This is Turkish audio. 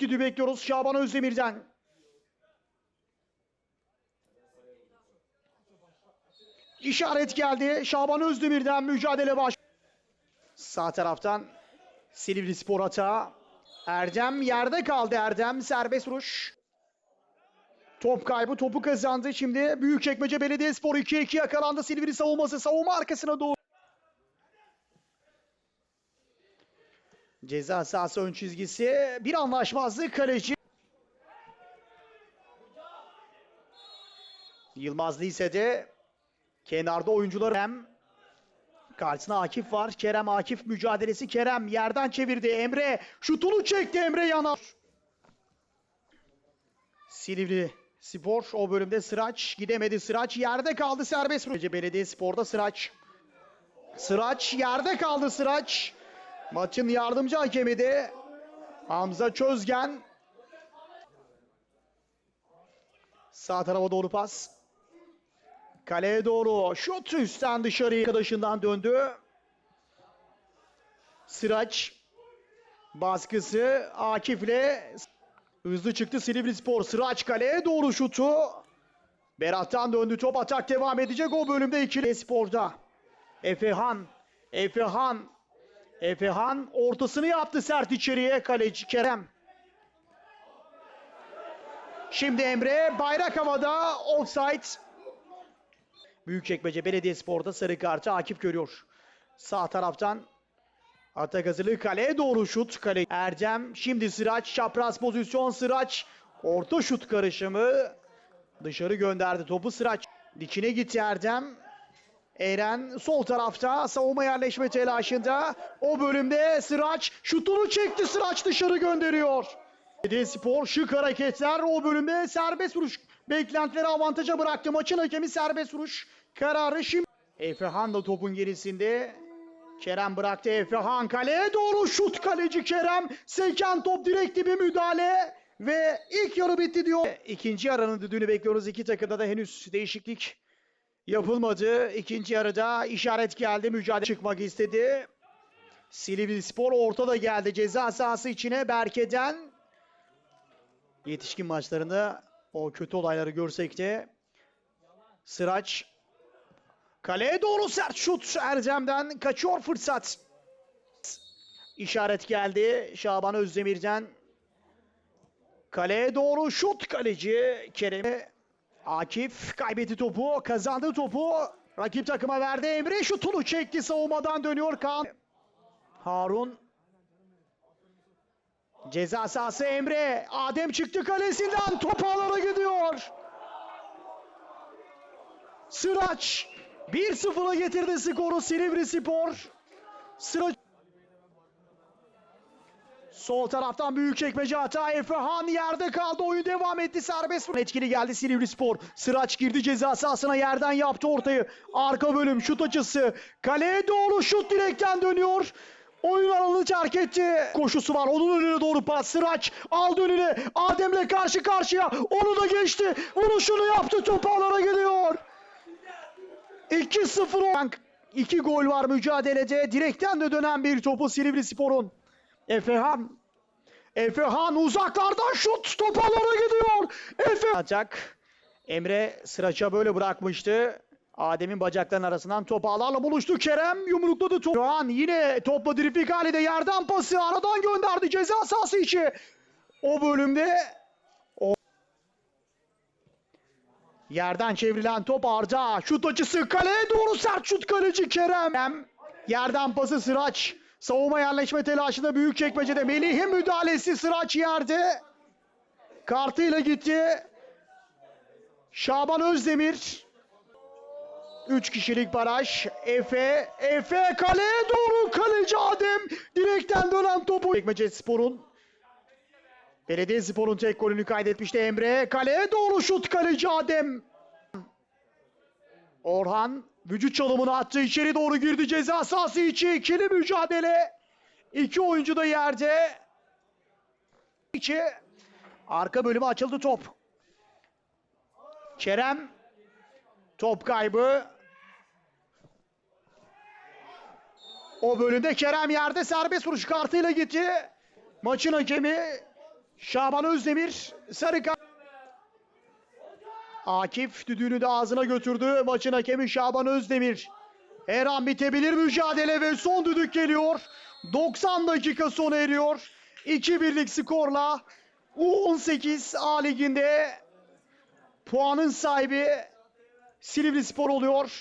düdüğü bekliyoruz Şaban Özdemir'den. İşaret geldi. Şaban Özdemir'den mücadele baş. Sağ taraftan Silivri Spor hata. Erdem yerde kaldı Erdem. Serbest vuruş. Top kaybı topu kazandı. Şimdi Büyükçekmece Belediyespor 2-2 yakalandı. Silivri savunması savunma arkasına doğru. Ceza sahası ön çizgisi. Bir anlaşmazlık kaleci. Yılmaz Lise'de kenarda oyuncular hem karşısına Akif var. Kerem Akif mücadelesi. Kerem yerden çevirdi. Emre şutunu çekti. Emre yanar. Silivri Spor o bölümde Sıraç gidemedi. Sıraç yerde kaldı serbest. Belediye Spor'da Sıraç. Sıraç yerde kaldı Sıraç. Maçın yardımcı hakemi de Hamza Çözgen. Sağ tarafa doğru pas. Kaleye doğru şut üstten dışarı arkadaşından döndü. Sıraç baskısı Akif'le hızlı çıktı Silivri Spor. Sıraç kaleye doğru şutu. Berat'tan döndü top atak devam edecek o bölümde ikili Spor'da. Efehan, Efehan, Efehan ortasını yaptı sert içeriye kaleci Kerem. Şimdi Emre bayrak havada offside. Büyükçekmece Belediyespor'da sarı kartı Akif görüyor. Sağ taraftan atak hazırlığı kaleye doğru şut. Kale Erdem şimdi Sıraç çapraz pozisyon Sıraç orta şut karışımı dışarı gönderdi topu Sıraç. Dikine gitti Erdem. Eren sol tarafta savunma yerleşme telaşında. O bölümde Sıraç şutunu çekti. Sıraç dışarı gönderiyor. Spor şık hareketler o bölümde serbest vuruş beklentileri avantaja bıraktı. Maçın hakemi serbest vuruş kararı şimdi. Efehan da topun gerisinde. Kerem bıraktı Efehan kaleye doğru şut kaleci Kerem. Seken top direkt bir müdahale ve ilk yarı bitti diyor. İkinci yarının düdüğünü bekliyoruz. İki takımda da henüz değişiklik yapılmadı. İkinci yarıda işaret geldi. Mücadele çıkmak istedi. Silivri Spor ortada geldi. Ceza sahası içine Berke'den. Yetişkin maçlarında o kötü olayları görsek de Sıraç kaleye doğru sert şut Erdem'den kaçıyor fırsat. İşaret geldi Şaban Özdemir'den. Kaleye doğru şut kaleci Kerem Akif kaybetti topu, kazandı topu. Rakip takıma verdi. Emre şutunu çekti. Savunmadan dönüyor Kaan. Harun. Ceza sahası Emre. Adem çıktı kalesinden. Top ağlara gidiyor. Sıraç 1-0'a getirdi skoru Silivri Spor. Sıraç Sol taraftan büyük çekmece hata. Efehan yerde kaldı. Oyun devam etti. Serbest. Etkili geldi Silivri Spor. Sıraç girdi ceza sahasına yerden yaptı ortayı. Arka bölüm şut açısı. Kaleye doğru şut direkten dönüyor. Oyun alanını terk etti. Koşusu var. Onun önüne doğru pas. Sıraç aldı önüne. Adem'le karşı karşıya. Onu da geçti. Vuruşunu yaptı. Top ağlara gidiyor. 2-0 İki gol var mücadelede. Direkten de dönen bir topu Silivri Spor'un. Efehan. Efehan uzaklardan şut topalara gidiyor. Efe Ancak Emre Sıraç'a böyle bırakmıştı. Adem'in bacaklarının arasından top ağlarla buluştu. Kerem yumrukladı topu. Şu an yine topla driplik halinde yerden pası aradan gönderdi ceza sahası içi. O bölümde o Yerden çevrilen top Arda. Şut açısı kaleye doğru sert şut kaleci Kerem. Yerden pası Sıraç. Savunma yerleşme telaşında büyük çekmecede Melih'in müdahalesi Sıraç yerde. Kartıyla gitti. Şaban Özdemir. 3 kişilik baraj. Efe. Efe kaleye doğru kaleci Adem. Direkten dönen topu. Çekmece Spor'un. Belediye tek golünü kaydetmişti Emre. Kaleye doğru şut kaleci Adem. Orhan vücut çalımını attı. içeri doğru girdi ceza sahası içi. ikili mücadele. İki oyuncu da yerde. İçi. Arka bölümü açıldı top. Kerem. Top kaybı. O bölümde Kerem yerde serbest vuruş kartıyla gitti. Maçın hakemi Şaban Özdemir sarı. Akif düdüğünü de ağzına götürdü. Maçın hakemi Şaban Özdemir. Her an bitebilir mücadele ve son düdük geliyor. 90 dakika sona eriyor. 2-1'lik skorla U18 A Ligi'nde puanın sahibi Silivri Spor oluyor.